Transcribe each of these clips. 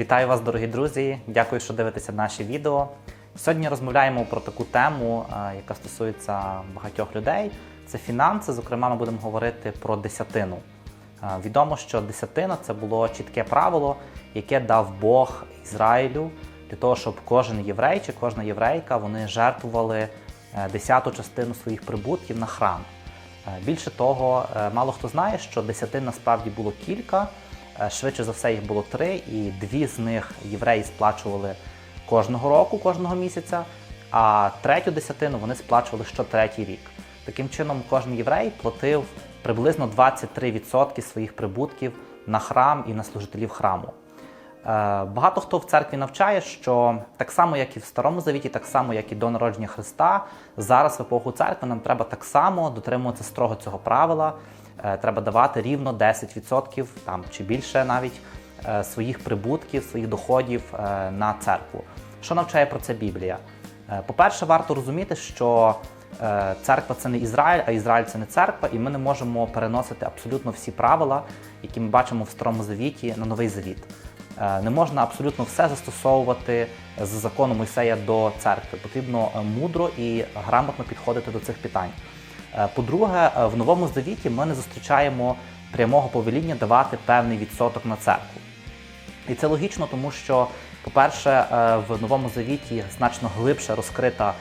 Вітаю вас, дорогі друзі! Дякую, що дивитеся наші відео. Сьогодні розмовляємо про таку тему, е, яка стосується багатьох людей. Це фінанси. Зокрема, ми будемо говорити про десятину. Е, Відомо, що десятина це було чітке правило, яке дав Бог Ізраїлю для того, щоб кожен єврей чи кожна єврейка вони жертвували е, десяту частину своїх прибутків на храм. Більше того, мало хто знає, що десятин насправді було кілька. Е, Швидше за все їх було три, і дві з них євреї сплачували кожного року, кожного місяця, а третю десятину вони сплачували щотретій рік. Таким чином, кожен єврей платив приблизно 23% своїх прибутків на храм і на служителів храму. Е, Багато хто в церкві навчає, що так само, як і в Старому Завіті, так само, як і до народження Христа, зараз в епоху церкви нам треба так само дотримуватися строго цього правила. Е, Треба давати рівно 10% там, чи більше навіть е, своїх прибутків, своїх доходів е, на церкву. Що навчає про це Біблія? По-перше, варто розуміти, що церква це не Ізраїль, а Ізраїль це не церква, і ми не можемо переносити абсолютно всі правила, які ми бачимо в Старому Завіті, на Новий Завіт. Не можна абсолютно все застосовувати з закону Мойсея до церкви. Потрібно мудро і грамотно підходити до цих питань. Е, По-друге, е, в новому завіті ми не зустрічаємо прямого повеління давати певний відсоток на церкву. І це логічно, тому що, по-перше, е, в новому завіті значно глибше розкрита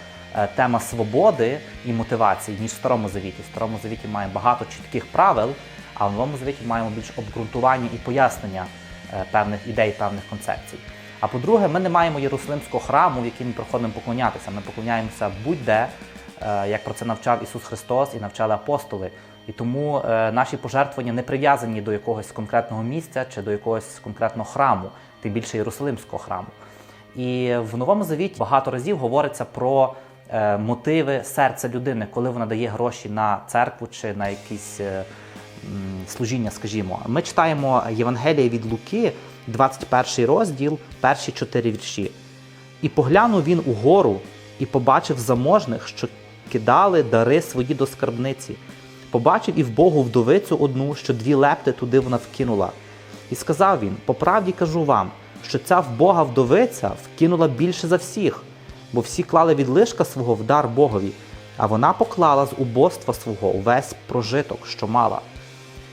тема свободи і мотивації, ніж в старому завіті. В старому завіті маємо багато чітких правил, а в новому завіті маємо більш обґрунтування і пояснення певних ідей, певних концепцій. А по-друге, ми не маємо Єрусалимського храму, в який ми приходимо поклонятися. Ми поклоняємося будь-де, як про це навчав Ісус Христос і навчали апостоли. І тому е, наші пожертвування не прив'язані до якогось конкретного місця чи до якогось конкретного храму, тим більше Єрусалимського храму. І в Новому Завіті багато разів говориться про е, мотиви серця людини, коли вона дає гроші на церкву чи на якісь е, служіння, скажімо. Ми читаємо Євангеліє від Луки, 21 розділ, перші чотири вірші. І поглянув він угору і побачив заможних, що кидали дари свої до скарбниці. Побачив і в Богу вдовицю одну, що дві лепти туди вона вкинула. І сказав він: По правді кажу вам, що ця в Бога вдовиця вкинула більше за всіх, бо всі клали від лишка свого в дар Богові, а вона поклала з убоства свого увесь прожиток, що мала.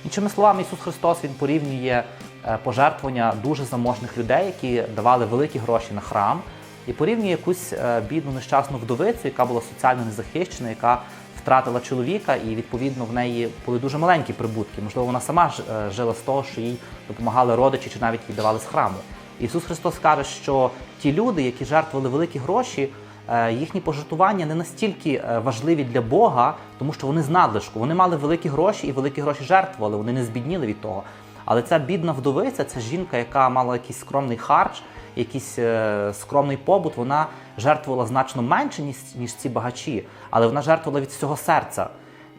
Іншими словами, Ісус Христос Він порівнює е, пожертвування дуже заможних людей, які давали великі гроші на храм, і порівнює якусь е, бідну нещасну вдовицю, яка була соціально незахищена, яка втратила чоловіка, і відповідно в неї були дуже маленькі прибутки. Можливо, вона сама е, жила з того, що їй допомагали родичі чи навіть їй давали з храму. Ісус Христос каже, що ті люди, які жертвували великі гроші, е, їхні пожертвування не настільки важливі для Бога, тому що вони з надлишку. Вони мали великі гроші і великі гроші жертвували, вони не збідніли від того. Але ця бідна вдовиця, це жінка, яка мала якийсь скромний харч, якийсь е, скромний побут, вона жертвувала значно менше, ніж, ніж ці багачі, але вона жертвувала від всього серця.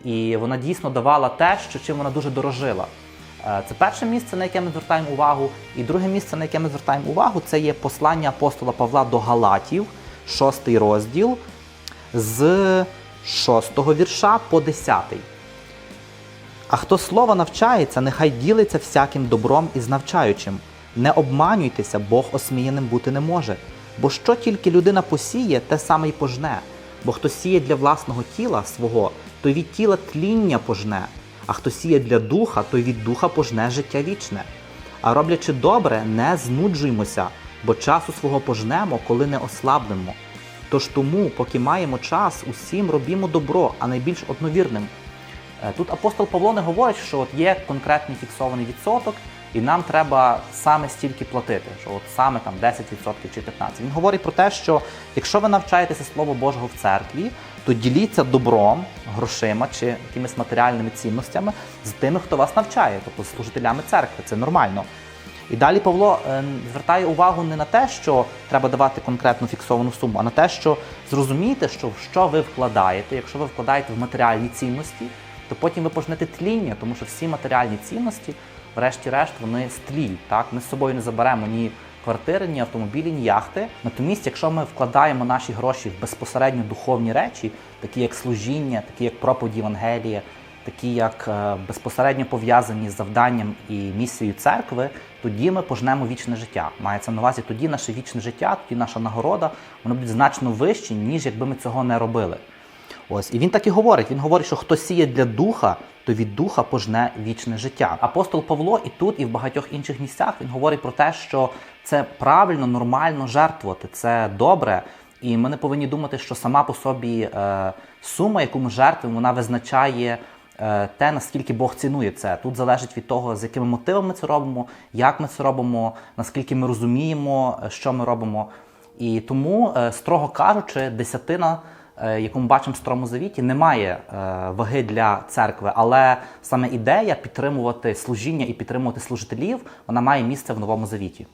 І вона дійсно давала те, що чим вона дуже дорожила. Е, Це перше місце, на яке ми звертаємо увагу. І друге місце, на яке ми звертаємо увагу, це є послання апостола Павла до Галатів, шостий розділ, з шостого вірша по десятий. А хто слова навчається, нехай ділиться всяким добром із навчаючим. Не обманюйтеся, Бог осміяним бути не може. Бо що тільки людина посіє, те саме й пожне. Бо хто сіє для власного тіла свого, той від тіла тління пожне, а хто сіє для духа, той від духа пожне життя вічне. А роблячи добре, не знуджуймося, бо часу свого пожнемо, коли не ослабнемо. Тож тому, поки маємо час, усім робімо добро, а найбільш одновірним. Е, Тут апостол Павло не говорить, що от є конкретний фіксований відсоток, і нам треба саме стільки платити, що от саме там 10% чи 15%. Він говорить про те, що якщо ви навчаєтеся Слово Божого в церкві, то діліться добром, грошима чи якимись матеріальними цінностями з тими, хто вас навчає, тобто з служителями церкви. Це нормально. І далі Павло е, звертає увагу не на те, що треба давати конкретну фіксовану суму, а на те, що зрозумійте, що в що ви вкладаєте, якщо ви вкладаєте в матеріальні цінності, то потім ви почнете тління, тому що всі матеріальні цінності, врешті-решт, вони стліють. Так? Ми з собою не заберемо ні квартири, ні автомобілі, ні яхти. Натомість, якщо ми вкладаємо наші гроші в безпосередньо духовні речі, такі як служіння, такі як проповідь Євангелія, такі як е, безпосередньо пов'язані з завданням і місією церкви, тоді ми пожнемо вічне життя. Мається на увазі, тоді наше вічне життя, тоді наша нагорода, вони будуть значно вищі, ніж якби ми цього не робили. Ось і він так і говорить. Він говорить, що хто сіє для духа, то від духа пожне вічне життя. Апостол Павло і тут, і в багатьох інших місцях він говорить про те, що це правильно, нормально жертвувати, це добре. І ми не повинні думати, що сама по собі е, сума, яку ми жертвуємо, вона визначає е, те, наскільки Бог цінує це. Тут залежить від того, з якими мотивами ми це робимо, як ми це робимо, наскільки ми розуміємо, е, що ми робимо. І тому, е, строго кажучи, десятина, яку ми бачимо в Старому Завіті, немає е, ваги для церкви, але саме ідея підтримувати служіння і підтримувати служителів, вона має місце в Новому Завіті.